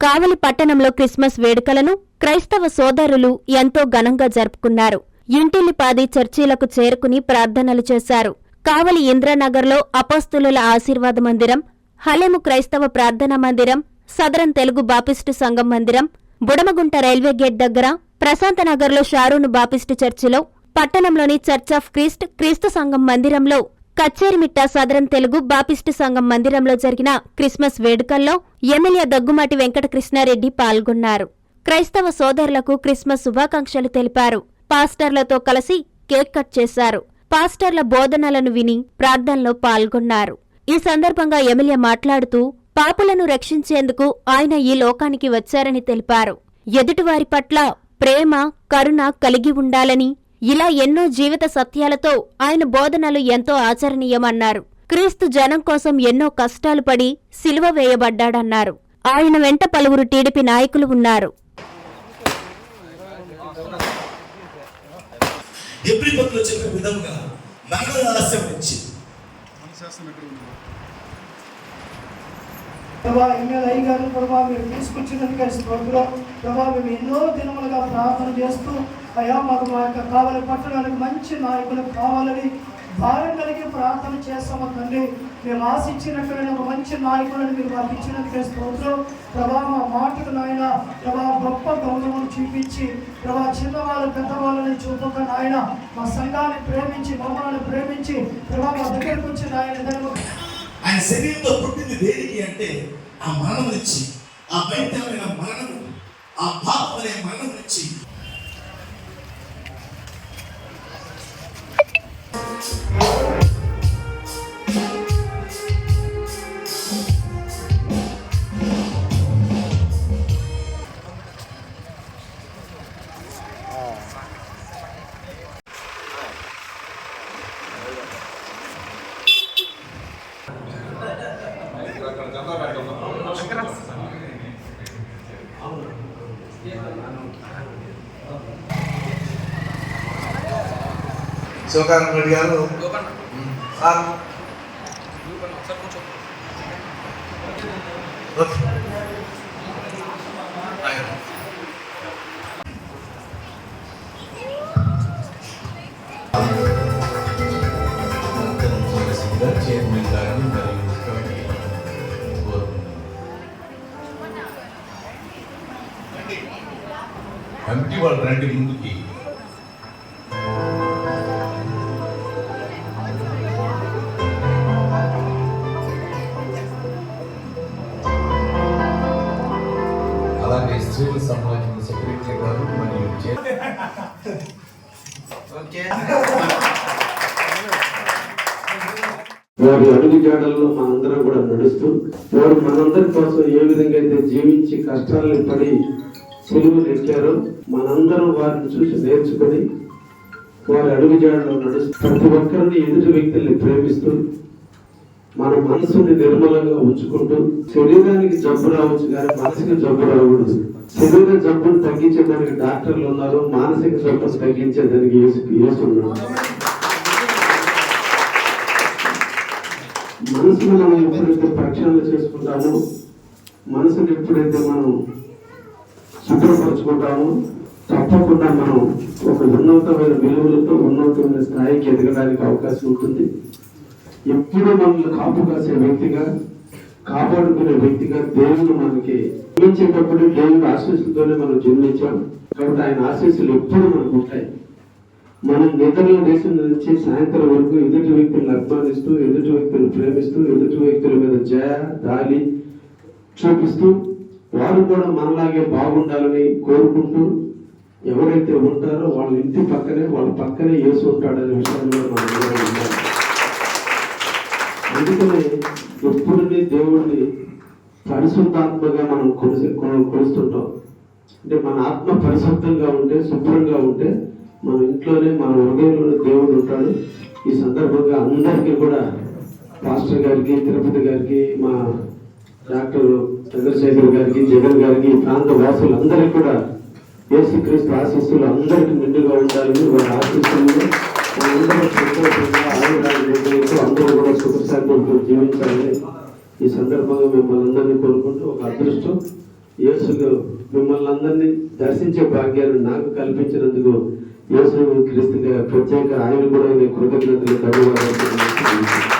కావలి పట్టణంలో క్రిస్మస్ వేడుకలను క్రైస్తవ సోదరులు ఎంతో ఘనంగా జరుపుకున్నారు. ఇంటిల్లిపాది చర్చీలకు చేరుకుని ప్రార్థనలు చేశారు. కావలి ఇంద్రనగర్లో అపోస్తులుల ఆశీర్వాద మందిరం హలెము క్రైస్తవ ప్రార్థనా మందిరం సదరన్ తెలుగు బాపిస్టు సంఘం మందిరం బుడమగుంట రైల్వే గేట్ దగ్గర ప్రశాంతనగర్లో షారూను బాపిస్టు చర్చిలో పట్టణంలోని చర్చ్ ఆఫ్ క్రీస్ట్ క్రీస్తు సంఘం మందిరంలో కచ్చేరిమిట్ట సదరం తెలుగు బాపిస్టు సంఘం మందిరంలో జరిగిన క్రిస్మస్ వేడుకల్లో ఎమ్మెల్యే దగ్గుమాటి వెంకటకృష్ణారెడ్డి పాల్గొన్నారు. క్రైస్తవ సోదరులకు క్రిస్మస్ శుభాకాంక్షలు తెలిపారు. పాస్టర్లతో కలిసి కేక్ కట్ చేశారు. పాస్టర్ల బోధనలను విని ప్రార్థనలో పాల్గొన్నారు. ఈ సందర్భంగా ఎమ్మెల్యే మాట్లాడుతూ పాపులను రక్షించేందుకు ఆయన ఈ లోకానికి వచ్చారని తెలిపారు. ఎదుటివారి పట్ల ప్రేమ కరుణ కలిగి ఉండాలని ఇలా ఎన్నో జీవిత సత్యాలతో ఆయన బోధనలు ఎంతో ఆచరణీయమన్నారు. క్రీస్తు జనం కోసం ఎన్నో కష్టాలు పడి సిలువ వేయబడ్డాడన్నారు. ఆయన వెంట పలువురు టీడీపీ నాయకులు ఉన్నారు. ప్రభా ఎమ్మెల్యే గారు ప్రభా మీరు తీసుకొచ్చినందుకు స్తోత్రం. ప్రభా మేము ఎన్నో దినములుగా ప్రార్థన చేస్తూ అయ్యా మాకు మా యొక్క కావాలి పట్టణానికి మంచి నాయకులు కావాలని భారం కలిగి ప్రార్థన చేస్తాము తండ్రి. మేము ఆశించినట్టుగా ఒక మంచి నాయకులను మీరు మాకు ఇచ్చినందుకే స్తోత్రం. ప్రభా మా మాటకు నాయన ప్రభా గొప్ప గౌరవం చూపించి ప్రభా చిన్నవాళ్ళు పెద్దవాళ్ళని చూపక నాయన మా సంఘాన్ని ప్రేమించి మమ్మల్ని ప్రేమించి ప్రభా మా దగ్గరకు వచ్చి నాయన ఆయన శరీరంలో పుట్టింది దేనికి అంటే ఆ మరణం నుంచి ఆ భయంకరమైన మరణము ఆ పాపం అనే మరణం నుంచి శివకాంత్ రెడ్డి గారు సార్ Committee వాళ్ళు రండి ముందుకి. అలాగే స్త్రీల సమాజం సెక్రటరీ గారు మరియు వారి అడుగు జాడల్లో మనందరం కూడా నడుస్తూ వారు మనందరి కోసం ఏ విధంగా అయితే జీవించి కష్టాలను పడి సెలువులు ఇచ్చారో మనందరం వారిని చూసి నేర్చుకొని వారి అడుగుజాడలో నడుస్తూ ప్రతి ఒక్కరిని ఎదుటి వ్యక్తుల్ని ప్రేమిస్తూ మన మనసుని నిర్మలంగా ఉంచుకుంటూ శరీరానికి జబ్బు రావచ్చు కానీ మనసుకి జబ్బు రాకూడదు. శరీర జబ్బును తగ్గించేదానికి డాక్టర్లు ఉన్నారు. మానసిక జబ్బును తగ్గించేదానికి యేసు యేసు మనసును మనం ఎప్పుడైతే ప్రక్షాళన చేసుకుంటామో మనసును ఎప్పుడైతే మనం శుభ్రపరచుకుంటాము తప్పకుండా మనం ఒక ఉన్నతమైన విలువలతో ఉన్నతమైన స్థాయికి ఎదగడానికి అవకాశం ఉంటుంది. ఎప్పుడూ మనల్ని కాపు కాసే వ్యక్తిగా కాపాడుకునే వ్యక్తిగా దేవుడు మనకి జన్మించేటప్పుడు దేవుడి ఆశీస్సులతోనే మనం జన్మించాం కాబట్టి ఆయన ఆశీస్సులు ఎప్పుడు మనకు ఉంటాయి. మనం నిద్రల దేశం నుంచి సాయంత్రం వరకు ఎదుటి వ్యక్తులను అభిమానిస్తూ ఎదుటి వ్యక్తులను ప్రేమిస్తూ ఎదుటి వ్యక్తుల మీద జయ దాలి చూపిస్తూ వారు కూడా మనలాగే బాగుండాలని కోరుకుంటూ ఎవరైతే ఉంటారో వాళ్ళ ఇంటి పక్కనే వాళ్ళ పక్కనే యేసు ఉంటాడనే విషయంలో అందుకనే ఎప్పుడుని దేవుడిని పరిశుద్ధాత్మగా మనం కొలిసి కొలుస్తుంటాం అంటే మన ఆత్మ పరిశుద్ధంగా ఉంటే శుభ్రంగా ఉంటే మన ఇంట్లోనే మన హృదయంలోనే దేవుడు ఉంటాడు. ఈ సందర్భంగా అందరికీ కూడా పాస్టర్ గారికి తిరుపతి గారికి మా డాక్టర్ చంద్రశేఖర్ గారికి జగన్ గారికి ప్రాంత వాసులందరికీ కూడా యేసుక్రీస్తు ఆశీస్సులు అందరికీ నిండుగా ఉండాలని వారి ఆశీస్సులు మనందరం సంతోషంగా అందరూ కూడా సుఖశాంతులతో జీవించాలని ఈ సందర్భంగా మిమ్మల్ని అందరినీ కోరుకుంటూ ఒక అదృష్టం. యేసుకు మిమ్మల్ని అందరినీ దర్శించే భాగ్యాన్ని నాకు కల్పించినందుకు యేసు క్రీస్తుగా ప్రత్యేక ఆయన కూడా నేను కృతజ్ఞతలు ధన్యవాదాలు